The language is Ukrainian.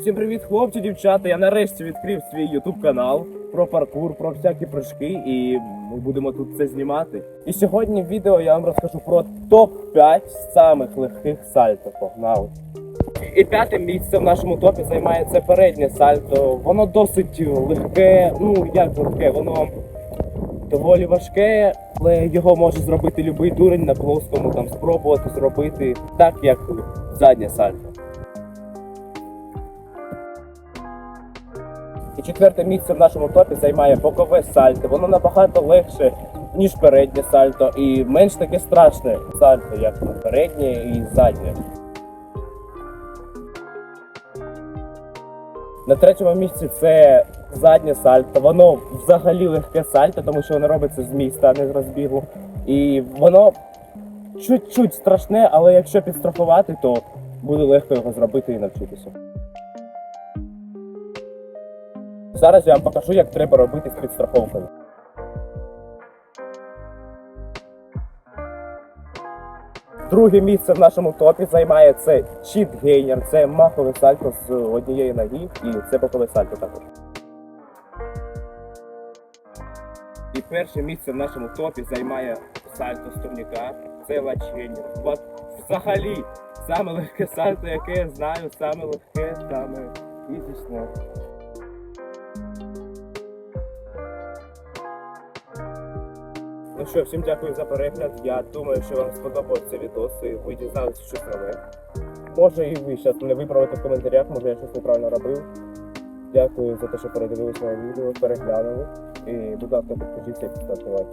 Всім привіт, хлопці, дівчата. Я нарешті відкрив свій ютуб канал про паркур, про всякі прыжки, і ми будемо тут це знімати. І сьогодні в відео я вам розкажу про топ-5 самих легких сальто. Погнали! І п'яте місце в нашому топі займає це переднє сальто. Воно досить легке, ну як легке, воно доволі важке, але його може зробити будь-який дурень на плоскому, там спробувати зробити так, як заднє сальто. І четверте місце в нашому топі займає бокове сальто. Воно набагато легше, ніж переднє сальто, і менш таке страшне сальто, як переднє і заднє. На третьому місці це заднє сальто. Воно взагалі легке сальто, тому що воно робиться з міста, а не з розбігу. І воно чуть-чуть страшне, але якщо підстрахувати, то буде легко його зробити і навчитися. Зараз я вам покажу, як треба робити з підстраховкою. Друге місце в нашому топі займає це чіт гейнер, це махове сальто з однієї ноги і це бокове сальто також. І перше місце в нашому топі займає сальто з турніка, це лачгейнер. От взагалі саме легке сальто, яке я знаю, саме легке, саме фізичне. Ну що, всім дякую за перегляд. Я думаю, що вам сподобався відос і ви дізналися щось нове. Може і ви зараз мене виправите в коментарях, може я щось неправильно робив. Дякую за те, що передивилися моє відео, переглянули. І, будь ласка, підпишіться і поставте лайк.